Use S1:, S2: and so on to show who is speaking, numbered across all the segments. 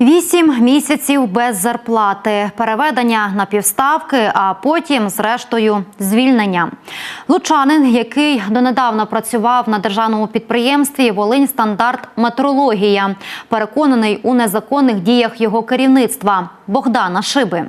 S1: Вісім місяців без зарплати, переведення на півставки, а потім, зрештою, звільнення. Лучанин, який донедавна працював на державному підприємстві Волинь стандарт метрологія, переконаний у незаконних діях його керівництва Богдана Шиби.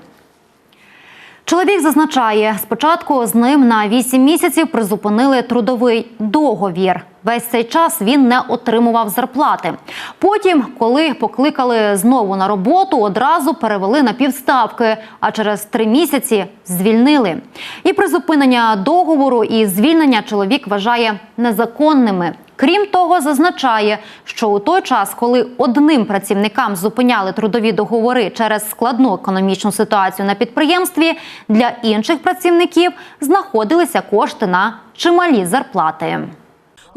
S1: Чоловік зазначає, спочатку з ним на 8 місяців призупинили трудовий договір. Весь цей час він не отримував зарплати. Потім, коли покликали знову на роботу, одразу перевели на півставки, а через три місяці звільнили. І призупинення договору і звільнення чоловік вважає незаконними. Крім того, зазначає, що у той час, коли одним працівникам зупиняли трудові договори через складну економічну ситуацію на підприємстві, для інших працівників знаходилися кошти на чималі зарплати.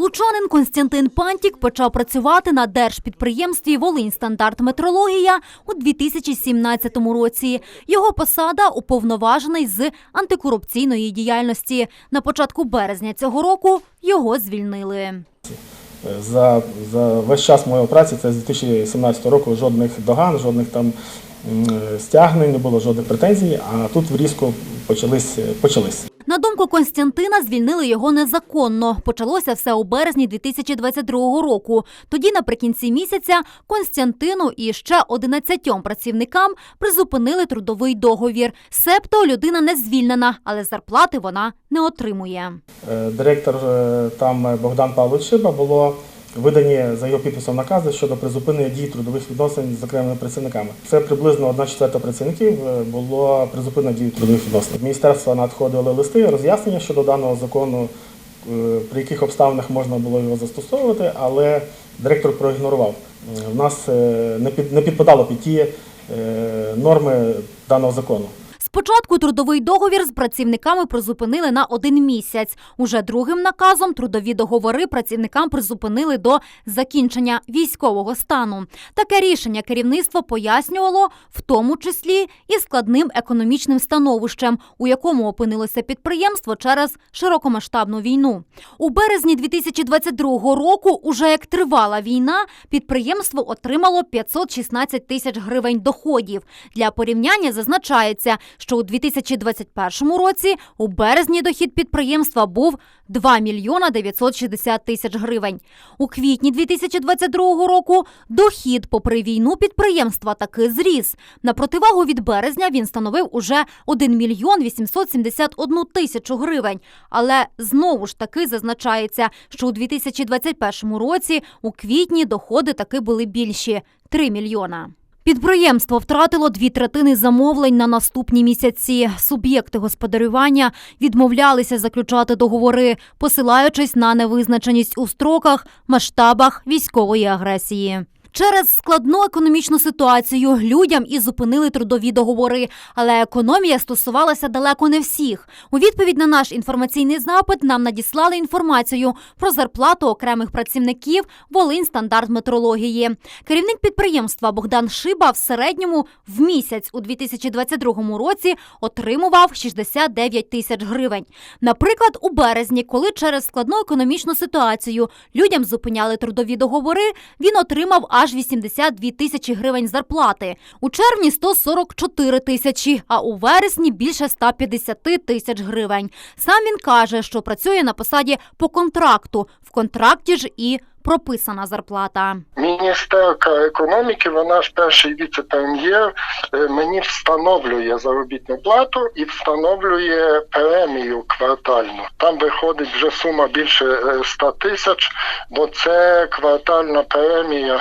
S2: Лучанин Константин Пантік почав працювати на держпідприємстві Волинь стандарт метрологія у 2017 році. Його посада уповноважений з антикорупційної діяльності. На початку березня цього року його звільнили.
S3: За, за весь час моєї праці, це з 2017 року, жодних доган, жодних там стягнень, не було жодних претензій, а тут різко почались, почались.
S2: На думку Константина, звільнили його незаконно. Почалося все у березні 2022 року. Тоді, наприкінці місяця, Константину і ще 11 працівникам призупинили трудовий договір. Себто людина не звільнена, але зарплати вона не отримує.
S3: Е, Директор е, там е, Богдан Павлович Шиба було видані за його підписом накази щодо призупинення дій трудових відносин з окремими працівниками. Це приблизно одна четверта працівників е, було призупинено дії трудових відносин. Міністерства надходили листи, роз'яснення щодо даного закону, е, при яких обставинах можна було його застосовувати, але директор проігнорував. Е, В нас е, не підпадало під ті е, норми даного закону.
S2: Спочатку трудовий договір з працівниками призупинили на один місяць. Уже другим наказом трудові договори працівникам призупинили до закінчення військового стану. Таке рішення керівництво пояснювало, в тому числі і складним економічним становищем, у якому опинилося підприємство через широкомасштабну війну. У березні 2022 року, уже як тривала війна, підприємство отримало 516 тисяч гривень доходів. Для порівняння зазначається, що у 2021 році у березні дохід підприємства був 2 мільйона 960 тисяч гривень. У квітні 2022 року дохід, попри війну, підприємства таки зріс. На противагу від березня він становив уже 1 мільйон 871 тисячу гривень. Але знову ж таки зазначається, що у 2021 році у квітні доходи таки були більші 3 мільйона. Підприємство втратило дві третини замовлень на наступні місяці. Суб'єкти господарювання відмовлялися заключати договори, посилаючись на невизначеність у строках, масштабах військової агресії. Через складну економічну ситуацію людям і зупинили трудові договори, але економія стосувалася далеко не всіх. У відповідь на наш інформаційний запит нам надіслали інформацію про зарплату окремих працівників Волинь стандарт метрології. Керівник підприємства Богдан Шиба в середньому в місяць у 2022 році отримував 69 тисяч гривень. Наприклад, у березні, коли через складну економічну ситуацію людям зупиняли трудові договори, він отримав аж 82 тисячі гривень зарплати. У червні 144 тисячі, а у вересні більше 150 тисяч гривень. Сам він каже, що працює на посаді по контракту. В контракті ж і прописана зарплата.
S4: Міністерка економіки, вона ж перший віце-прем'єр, е, мені встановлює заробітну плату і встановлює премію квартальну. Там виходить вже сума більше е, 100 тисяч, бо це квартальна премія,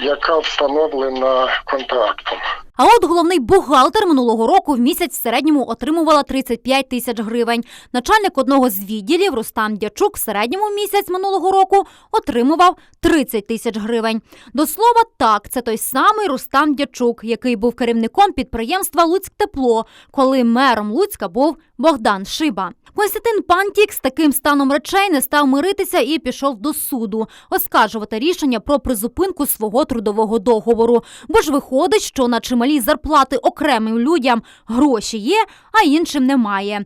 S4: яка встановлена контрактом.
S2: А от головний бухгалтер минулого року в місяць в середньому отримувала 35 тисяч гривень. Начальник одного з відділів Рустам Дячук в середньому місяць минулого року отримував 30 тисяч гривень. До слова, так, це той самий Рустам Дячук, який був керівником підприємства Луцьктепло, коли мером Луцька був Богдан Шиба. Константин Пантік з таким станом речей не став миритися і пішов до суду оскаржувати рішення про призупинку свого трудового договору. Бо ж виходить, що на чималі зарплати окремим людям гроші є, а іншим немає.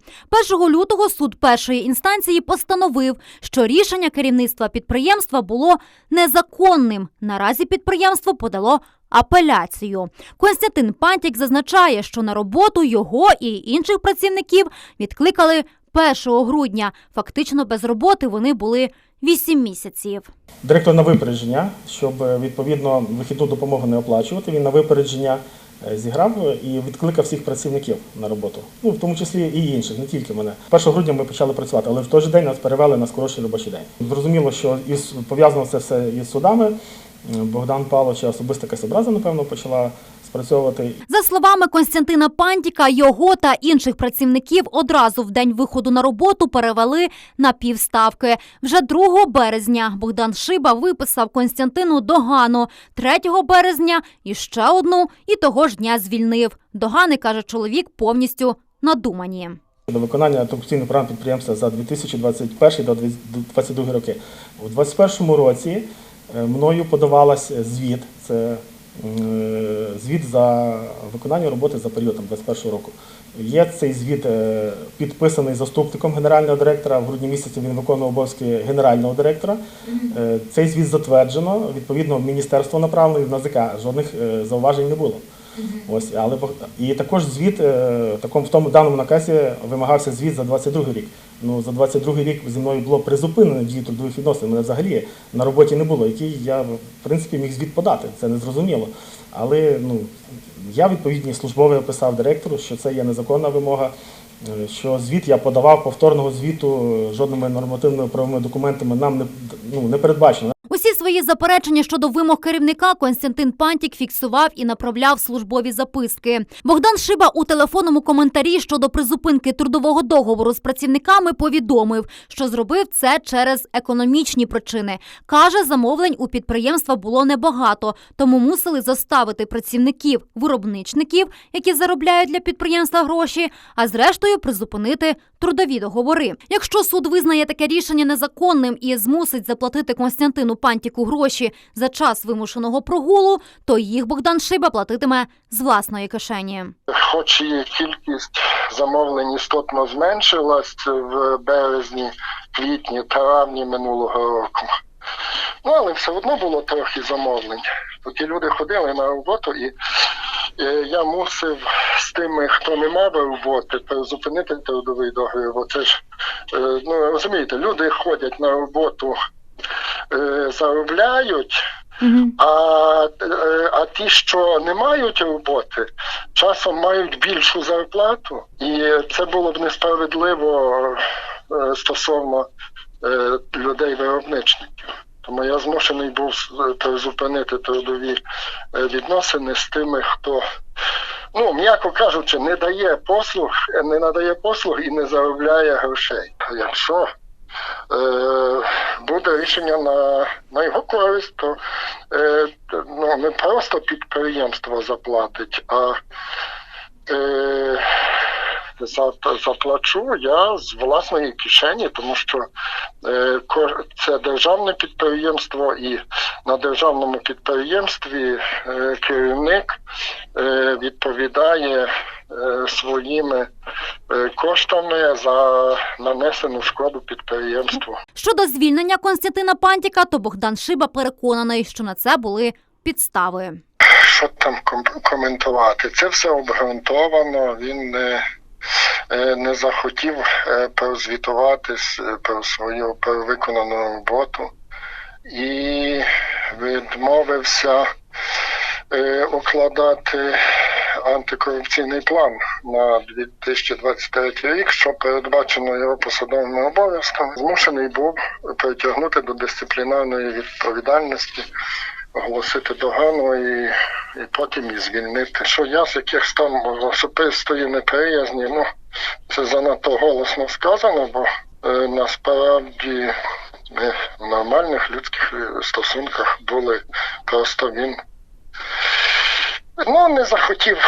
S2: 1 лютого суд першої інстанції постановив, що рішення керівництва підприємства було незаконним. Наразі підприємство подало апеляцію. Константин Пантік зазначає, що на роботу його і інших працівників відкликали 1 грудня. Фактично без роботи вони були 8 місяців.
S3: Директор на випередження, щоб е, відповідно вихідну допомогу не оплачувати. Він на випередження е, зіграв е, і відкликав всіх працівників на роботу. Ну в тому числі і інших, не тільки мене. 1 грудня ми почали працювати, але в той же день нас перевели на скорочений робочий день. Зрозуміло, що із пов'язано це все із судами. Богдан Павловича особиста якась образа, напевно, почала спрацьовувати.
S2: За словами Константина Пантіка, його та інших працівників одразу в день виходу на роботу перевели на півставки. Вже 2 березня Богдан Шиба виписав Константину догану. 3 березня іще одну і того ж дня звільнив. Догани, каже чоловік, повністю надумані.
S3: До виконання антикорупційних програм підприємства за 2021 до 2022 роки. У 2021 році е, мною подавалась звіт. Це звіт за виконання роботи за період 2021 року. Є цей звіт е, підписаний заступником генерального директора. В грудні місяці він виконував обов'язки генерального директора. Е, Цей звіт затверджено. Відповідно, в міністерство направлено і в НАЗК. Жодних е, зауважень не було. Ось, але і також звіт е, в такому в тому даному наказі вимагався звіт за 22 рік. Ну за 22 рік зі мною було призупинено дії трудових відносин. Мене взагалі на роботі не було, який я в принципі міг звіт подати. Це не зрозуміло. Але ну я відповідні службові описав директору, що це є незаконна вимога. е, Що звіт я подавав повторного звіту е, жодними нормативними правовими документами нам не ну не передбачено.
S2: Свої заперечення щодо вимог керівника Константин Пантік фіксував і направляв службові записки. Богдан Шиба у телефонному коментарі щодо призупинки трудового договору з працівниками повідомив, що зробив це через економічні причини. Каже, замовлень у підприємства було небагато, тому мусили заставити працівників виробничників, які заробляють для підприємства гроші, а зрештою призупинити трудові договори. Якщо суд визнає таке рішення незаконним і змусить заплатити Константину Пантіку гроші за час вимушеного прогулу, то їх Богдан Шиба платитиме з власної кишені.
S4: Хоч і кількість замовлень істотно зменшилась в березні, квітні, травні минулого року. Ну, але все одно було трохи замовлень. Ті люди ходили на роботу, і е, я мусив з тими, хто не мав роботи, призупинити трудовий договір. Бо це ж, е, ну розумієте, люди ходять на роботу, е, заробляють. А, е, а ті, що не мають роботи, часом мають більшу зарплату, і це було б несправедливо е, стосовно е, людей-виробничників. Тому я змушений був призупинити трудові відносини з тими, хто, ну м'яко кажучи, не дає послуг, не надає послуг і не заробляє грошей. Якщо буде рішення на, на його користь, то е, ну, не просто підприємство заплатить, а е, за, заплачу я з власної кишені, тому що е, це державне підприємство, і на державному підприємстві е, керівник е, відповідає е, своїми е, коштами за нанесену шкоду підприємству.
S2: Щодо звільнення Константина Пантіка, то Богдан Шиба переконаний, що на це були підстави.
S4: що там ком- коментувати? Це все обґрунтовано. Він не, е, не захотів е, прозвітувати про свою виконану роботу і відмовився е, укладати антикорупційний план на 2023 рік, що передбачено його посадовими обов'язками, змушений був притягнути до дисциплінарної відповідальності оголосити догану і, і потім і звільнити. Що я з якихось там особистої неприязні, ну це занадто голосно сказано, бо е, насправді ми в нормальних людських е, стосунках були. Просто він ну, не захотів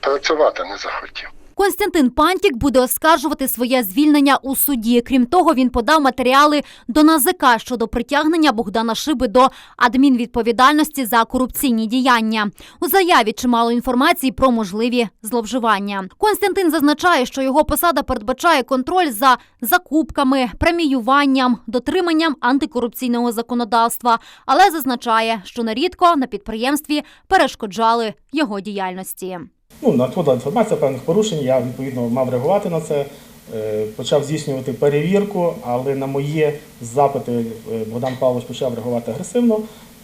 S4: працювати, не захотів.
S2: Константин Пантік буде оскаржувати своє звільнення у суді. Крім того, він подав матеріали до НАЗК щодо притягнення Богдана Шиби до адмінвідповідальності за корупційні діяння. У заяві чимало інформації про можливі зловживання. Константин зазначає, що його посада передбачає контроль за закупками, преміюванням, дотриманням антикорупційного законодавства, але зазначає, що нерідко на підприємстві перешкоджали його діяльності.
S3: Ну, надходила інформація певних порушень, я відповідно мав реагувати на це, е, почав здійснювати перевірку, але на мої запити е, Богдан Павлович почав реагувати агресивно,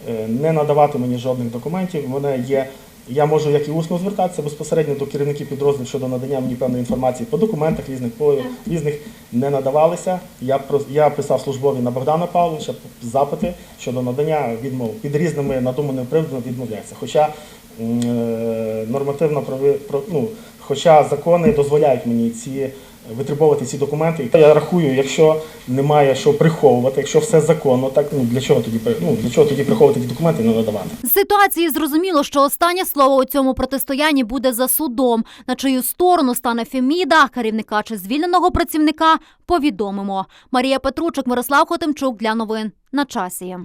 S3: е, не надавати мені жодних документів. Мене є, я можу як і усно звертатися безпосередньо до керівників підрозділів щодо надання мені певної інформації по документах різних, по різних не надавалися. Я, я писав службові на Богдана Павловича запити щодо надання відмов під різними надуманими приводами відмовляється. Хоча нормативно прави- ну, хоча закони дозволяють мені ці витребовувати ці документи. Я рахую, якщо немає що приховувати, якщо все законно, так ну для чого тоді ну, для чого тоді приховувати ті документи і не надавати?
S2: З ситуації зрозуміло, що останнє слово у цьому протистоянні буде за судом. На чию сторону стане Феміда, керівника чи звільненого працівника, повідомимо. Марія Петручик, Мирослав Хотимчук для новин на часі.